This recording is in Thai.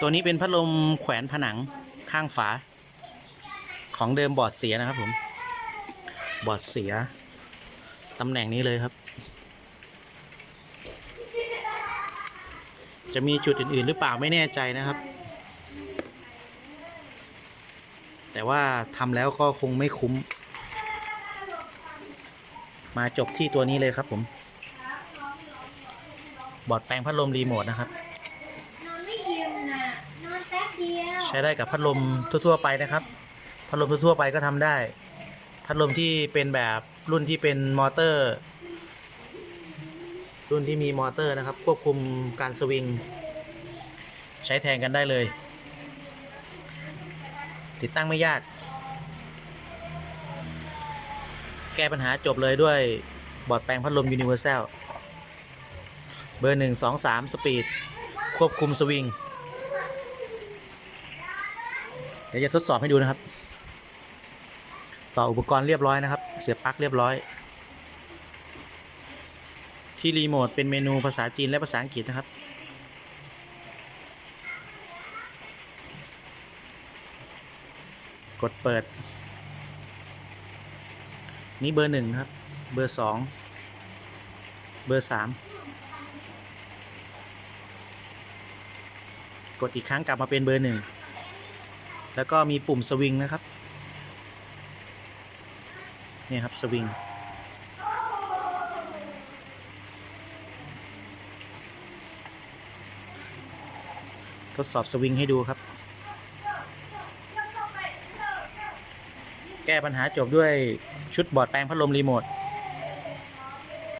ตัวนี้เป็นพัดลมแขวนผนังข้างฝา ของเดิมบอดเสียนะครับผม บอดเสียตำแหน่งนี้เลยครับ จะมีจุดอื่น ๆ หรือเปล่าไม่แน่ใจนะครับ แต่ว่าทำแล้วก็คงไม่คุ้ม มาจบที่ตัวนี้เลยครับผม บอดแปลงพัดลมรีโมทนะครับ นอนไม่อิ่มน่ะ นอนแป๊บเดียว ใช้ได้กับพัดลมทั่ว ๆ ไปนะครับ พัดลมทั่ว ๆ ไปก็ทำได้ พัดลมที่เป็นแบบรุ่นที่เป็นมอเตอร์ รุ่นที่มีมอเตอร์นะครับ ควบคุมการสวิง ใช้แทนกันได้เลย ติดตั้งไม่ยาก แก้ปัญหาจบเลยด้วยบอร์ดแปลงพัดลม Universal เบอร์ 1 2 3 สปีด ควบคุมสวิง เดี๋ยวจะทดสอบให้ดูนะครับ ต่ออุปกรณ์เรียบร้อยนะครับ เสียบปลั๊กเรียบร้อย ที่รีโมทเป็นเมนูภาษาจีนและภาษาอังกฤษนะครับ กดเปิด นี่เบอร์หนึ่งครับ เบอร์สองเบอร์สามกดอีกครั้งกลับมาเป็นเบอร์หนึ่ง แล้วก็มีปุ่มสวิงนะครับเนี่ยครับสวิงทดสอบสวิงให้ดูครับ แก้ปัญหาจบด้วยชุดบอร์ดแปลงพัดลมรีโมท